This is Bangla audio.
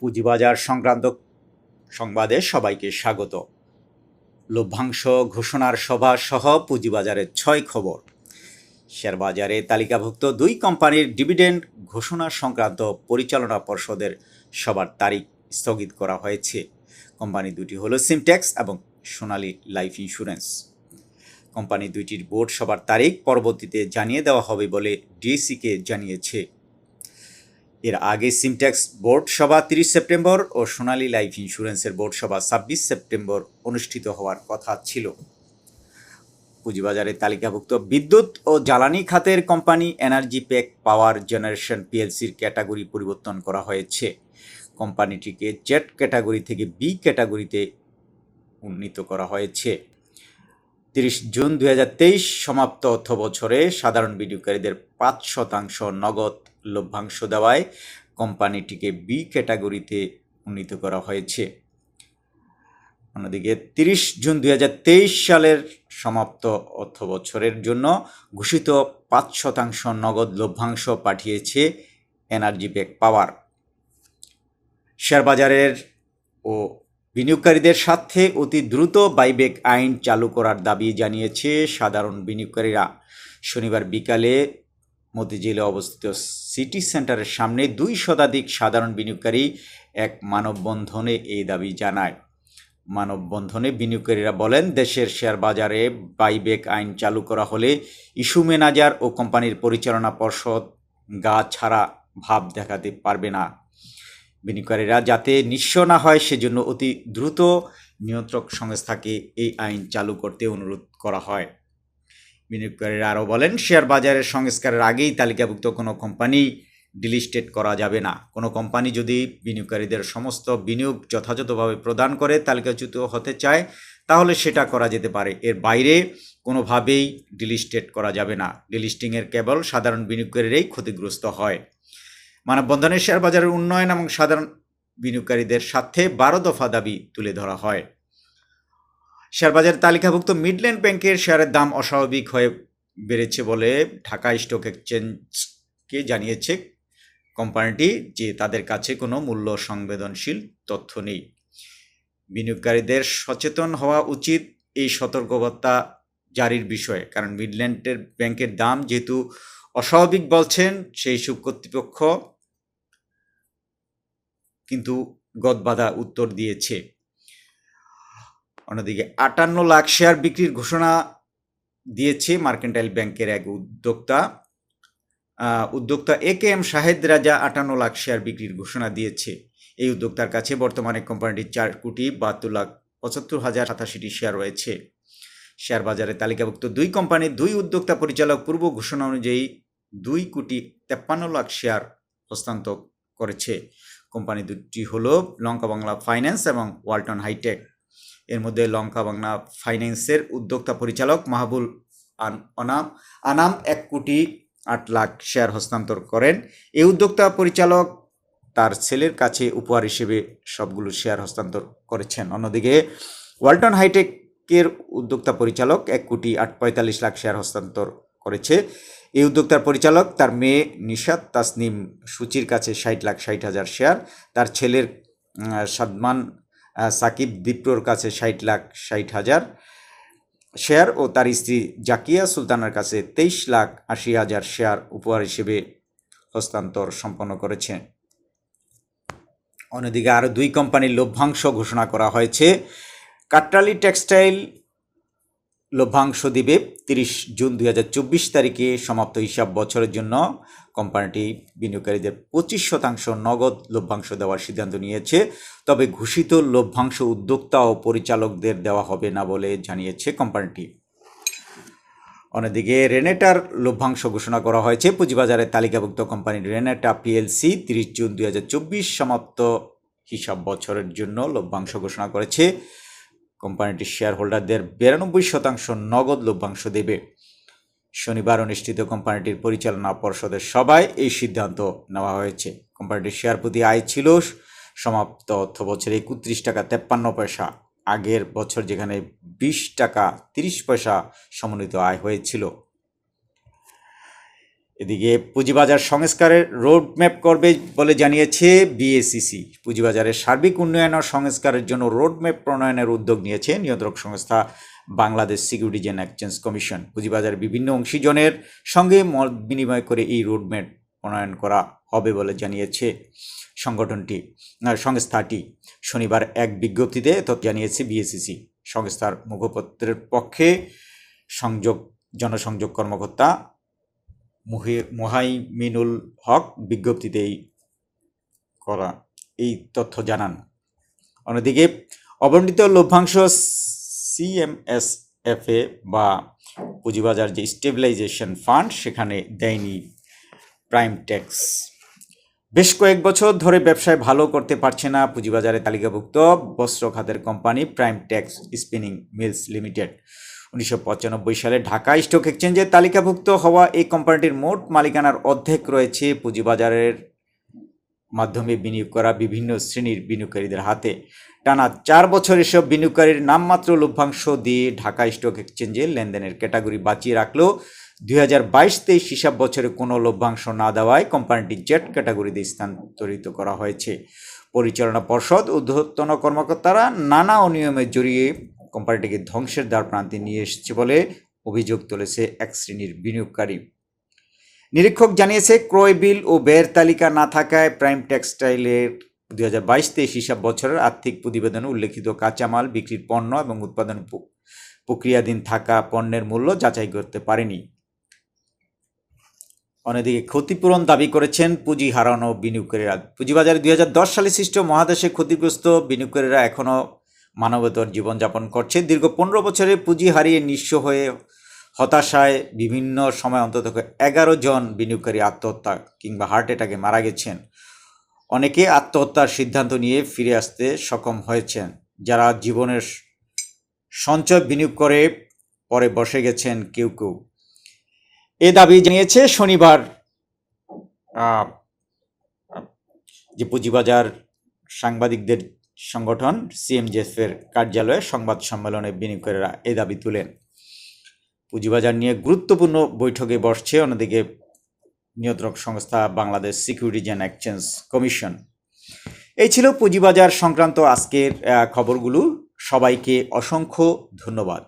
পুঁজিবাজার সংক্রান্ত সংবাদে সবাইকে স্বাগত। লভ্যাংশ ঘোষণার সভা সহ পুঁজিবাজারের ছয় খবর। শেয়ারবাজারে তালিকাভুক্ত দুই কোম্পানির ডিভিডেন্ড ঘোষণা সংক্রান্ত পরিচালনা পর্ষদের সবার তারিখ স্থগিত করা হয়েছে। কোম্পানি দুটি হলো সিমট্যাক্স এবং সোনালী লাইফ ইন্স্যুরেন্স। কোম্পানি দুইটির বোর্ড সবার তারিখ পরবর্তীতে জানিয়ে দেওয়া হবে বলে ডিএসিকে জানিয়েছে এর আগে সিমট্যাক্স বোর্ড সভা তিরিশ সেপ্টেম্বর ও সোনালী লাইফ ইন্স্যুরেন্সের বোর্ড সভা ছাব্বিশ সেপ্টেম্বর অনুষ্ঠিত হওয়ার কথা ছিল। পুঁজিবাজারে তালিকাভুক্ত বিদ্যুৎ ও জ্বালানি খাতের company Energypac power generation পিএলসির ক্যাটাগরি পরিবর্তন করা হয়েছে। কোম্পানিটিকে জেড ক্যাটাগরি থেকে বি ক্যাটাগরিতে উন্নীত করা হয়েছে। তিরিশ জুন দু হাজার তেইশ সমাপ্ত অর্থ বছরে সাধারণ বিনিয়োগকারীদের পাঁচ শতাংশ নগদ লভ্যাংশ দেওয়ায় কোম্পানিটিকে বি ক্যাটাগরিতে উন্নীত করা হয়েছে। অন্যদিকে তিরিশ জুন দুই হাজার তেইশ সালের সমাপ্ত অর্থ বছরের জন্য ঘোষিত পাঁচ শতাংশ নগদ লভ্যাংশ পাঠিয়েছে এনার্জি ব্যাক পাওয়ার। শেয়ারবাজারের ও বিনিয়োগকারীদের স্বার্থে অতি দ্রুত বাইবেক আইন চালু করার দাবি জানিয়েছে সাধারণ বিনিয়োগকারীরা। শনিবার বিকালে মতিঝিলে অবস্থিত সিটি সেন্টারের সামনে দুই শতাধিক সাধারণ বিনিয়োগকারী এক মানববন্ধনে এই দাবি জানায়। মানববন্ধনে বিনিয়োগকারীরা বলেন, দেশের শেয়ার বাজারে বাইবেক আইন চালু করা হলে ইস্যু ম্যানেজার ও কোম্পানির পরিচালনা পর্ষদ গা ছাড়া ভাব দেখাতে পারবে না। বিনিয়োগকারীরা যাতে নিঃস্ব না হয়, সেজন্য অতি দ্রুত নিয়ন্ত্রক সংস্থাকে এই আইন চালু করতে অনুরোধ করা হয়। বিনিয়োগকারীরা আরও বলেন, শেয়ার বাজারের সংস্কারের আগেই তালিকাভুক্ত কোনো কোম্পানি ডিলিস্টেড করা যাবে না। কোনো কোম্পানি যদি বিনিয়োগকারীদের সমস্ত বিনিয়োগ যথাযথভাবে প্রদান করে, তালিকাচ্যুত হতে চায়, তাহলে সেটা করা যেতে পারে। এর বাইরে কোনোভাবেই ডিলিস্টেড করা যাবে না। ডিলিস্টিংয়ের কেবল সাধারণ বিনিয়োগকারীরাই ক্ষতিগ্রস্ত হয়। মানববন্ধনে শেয়ার বাজারের উন্নয়ন এবং সাধারণ বিনিয়োগকারীদের স্বার্থে বারো দফা দাবি তুলে ধরা হয়। শেয়ারবাজার তালিকাভুক্ত মিডল্যান্ড ব্যাংকের শেয়ারের দাম অস্বাভাবিক হয়ে বেড়েছে বলে ঢাকা স্টক এক্সচেঞ্জকে জানিয়েছে কোম্পানিটি, যে তাদের কাছে কোনো মূল্য সংবেদনশীল তথ্য নেই। বিনিয়োগকারীদের সচেতন হওয়া উচিত এই সতর্কবার্তা জারির বিষয়ে, কারণ মিডল্যান্ডের ব্যাংকের দাম যেহেতু অস্বাভাবিক বলছেন, সেই সুখ কর্তৃপক্ষ কিন্তু গদবাধা উত্তর দিয়েছে। অন্যদিকে আটান্ন লাখ শেয়ার বিক্রির ঘোষণা দিয়েছে মার্কেন্টাইল ব্যাংকের এক উদ্যোক্তা। উদ্যোক্তা এ কে এম শাহেদ রাজা আটান্ন লাখ শেয়ার বিক্রির ঘোষণা দিয়েছে। এই উদ্যোক্তার কাছে বর্তমানে কোম্পানিটির চার কোটি বাহাত্তর লাখ পঁচাত্তর হাজার সাতাশিটি শেয়ার রয়েছে। শেয়ার বাজারে তালিকাভুক্ত দুই কোম্পানির দুই উদ্যোক্তা পরিচালক পূর্ব ঘোষণা অনুযায়ী দুই কোটি তেপ্পান্ন লাখ শেয়ার হস্তান্তর করেছে। কোম্পানি দুটি হল লঙ্কা বাংলা ফাইন্যান্স এবং ওয়ালটন হাইটেক। এর মধ্যে লঙ্কা বাংলা ফাইন্যান্সের উদ্যোক্তা পরিচালক মাহবুল অনাম, আনাম এক কোটি আট লাখ শেয়ার হস্তান্তর করেন। এই উদ্যোক্তা পরিচালক তার ছেলের কাছে উপহার হিসেবে সবগুলো শেয়ার হস্তান্তর করেছেন। অন্যদিকে ওয়ালটন হাইটেকের উদ্যোক্তা পরিচালক এক কোটি আট পঁয়তাল্লিশ লাখ শেয়ার হস্তান্তর করেছে। এই উদ্যোক্তার পরিচালক তার মেয়ে নিশাদ তাসনিম সূচির কাছে ষাট লাখ ষাট হাজার শেয়ার, তার ছেলের সাদমান সাকিব দীপ্রর কাছে ষাট লাখ ষাট হাজার শেয়ার ও তার স্ত্রী জাকিয়া সুলতানের কাছে তেইশ লাখ আশি হাজার শেয়ার উপহার হিসেবে হস্তান্তর সম্পন্ন করেছে। অন্যদিকে আরও দুই কোম্পানির লভ্যাংশ ঘোষণা করা হয়েছে। কাট্টালি টেক্সটাইল লভ্যাংশ দিবে তিরিশ জুন দুই হাজার চব্বিশ তারিখে সমাপ্ত হিসাব বছরের জন্য। কোম্পানিটি বিনিয়োগকারীদের পঁচিশ শতাংশ নগদ লভ্যাংশ দেওয়ার সিদ্ধান্ত নিয়েছে, তবে ঘোষিত লভ্যাংশ উদ্যোক্তা ও পরিচালকদের দেওয়া হবে না বলে জানিয়েছে কোম্পানিটি। অন্যদিকে রেনেটার লভ্যাংশ ঘোষণা করা হয়েছে। পুঁজিবাজারের তালিকাভুক্ত কোম্পানি রেনেটা পিএলসি তিরিশ জুন দুই হাজার চব্বিশ সমাপ্ত হিসাব বছরের জন্য লভ্যাংশ ঘোষণা করেছে। কোম্পানিটির শেয়ার হোল্ডারদের বিরানব্বই শতাংশ নগদ লভ্যাংশ দেবে। শনিবার অনুষ্ঠিত কোম্পানিটির পরিচালনা পর্ষদের সভায় এই সিদ্ধান্ত নেওয়া হয়েছে। কোম্পানিটির শেয়ার প্রতি আয় ছিল সমাপ্ত অর্থ বছরে একত্রিশ টাকা তেপ্পান্ন পয়সা। আগের বছর যেখানে বিশ টাকা তিরিশ পয়সা সমন্বিত আয় হয়েছিল। এদিকে পুঁজিবাজার সংস্কারের রোডম্যাপ করবে বলে জানিয়েছে বিএসিসি পুঁজিবাজারের সার্বিক উন্নয়ন ও সংস্কারের জন্য রোডম্যাপ প্রণয়নের উদ্যোগ নিয়েছে নিয়ন্ত্রক সংস্থা Bangladesh securities and exchange commission. পুঁজিবাজারের বিভিন্ন অংশীজনের সঙ্গে মত বিনিময় করে এই রোডম্যাপ প্রণয়ন করা হবে বলে জানিয়েছে সংগঠনটি সংস্থাটি। শনিবার এক বিজ্ঞপ্তিতে তথ্য জানিয়েছে বিএসিসি সংস্থার মুখপত্রের পক্ষে সংযোগ, জনসংযোগ কর্মকর্তা মুহাইমিনুল হক বিজ্ঞপ্তিতেই করা এই তথ্য জানান। অন্যদিকে, অবন্টিত লভ্যাংশ সিএমএসএফএ বা পুঁজিবাজার যে স্টেবিলাইজেশন ফান্ড, সেখানে দেয়নি প্রাইম ট্যাক্স। বেশ কয়েক বছর ধরে ব্যবসায় ভালো করতে পারছে না পুঁজিবাজারে তালিকাভুক্ত বস্ত্র খাতের company prime tex spinning mills limited. উনিশশো পঁচানব্বই সালে ঢাকা স্টক এক্সচেঞ্জে তালিকাভুক্ত হওয়া এই কোম্পানিটির মোট মালিকানার অর্ধেক রয়েছে পুঁজিবাজারের মাধ্যমে বিনিয়োগ করা বিভিন্ন শ্রেণির বিনিয়োগকারীদের হাতে। টানা চার বছর এসব বিনিয়োগকারীর নামমাত্র লভ্যাংশ দিয়ে ঢাকা স্টক এক্সচেঞ্জে লেনদেনের ক্যাটাগরি বাঁচিয়ে রাখলেও দুই হাজার বাইশ তেইশ হিসাব বছরে কোনো লভ্যাংশ না দেওয়ায় কোম্পানিটি জেট ক্যাটাগরিতে স্থানান্তরিত করা হয়েছে। পরিচালনা পর্ষদ, ঊর্ধ্বতন কর্মকর্তারা নানা অনিয়মে জড়িয়ে কোম্পানিটিকে ধ্বংসের দ্বার প্রান্তে নিয়ে এসেছে বলে অভিযোগ তুলেছে এক শ্রেণির বিনিয়োগকারী। নিরীক্ষক জানিয়েছে, ক্রয় বিল ও ব্যয়ের তালিকা না থাকায় প্রাইম টেক্সটাইলের দুই হাজার বাইশ তেইশ হিসাব বছরের আর্থিক প্রতিবেদনে উল্লেখিত কাঁচামাল, বিক্রির পণ্য এবং উৎপাদন প্রক্রিয়াধীন থাকা পণ্যের মূল্য যাচাই করতে পারেনি। অন্যদিকে ক্ষতিপূরণ দাবি করেছেন পুঁজি হারানো বিনিয়োগকারীরা। পুঁজিবাজারে দুই হাজার দশ সালে সৃষ্ট মহাদেশে ক্ষতিগ্রস্ত বিনিয়োগকারীরা এখনও মানবতর জীবনযাপন করছে। দীর্ঘ পনেরো বছরে পুঁজি হারিয়ে নিঃস্ব হয়ে হতাশায় বিভিন্ন সময় অন্তত এগারো জন বিনিয়োগকারী আত্মহত্যা কিংবা হার্ট অ্যাটাকে মারা গেছেন। অনেকে আত্মহত্যার সিদ্ধান্ত নিয়ে ফিরে আসতে সক্ষম হয়েছেন। যারা জীবনের সঞ্চয় বিনিয়োগ করে পরে বসে গেছেন কেউ কেউ। এ দাবি জানিয়েছে শনিবার যে পুঁজিবাজার সাংবাদিকদের সংগঠন সিএমজেএফের কার্যালয়ে সংবাদ সম্মেলনে বিনিয়োগকারীরা এ দাবি তুলেন। পুঁজিবাজার নিয়ে গুরুত্বপূর্ণ বৈঠকে বসছে অন্যদিকে নিয়ন্ত্রক সংস্থা Bangladesh securities and exchange commission. এই ছিল পুঁজিবাজার সংক্রান্ত আজকের খবরগুলো। সবাইকে অসংখ্য ধন্যবাদ।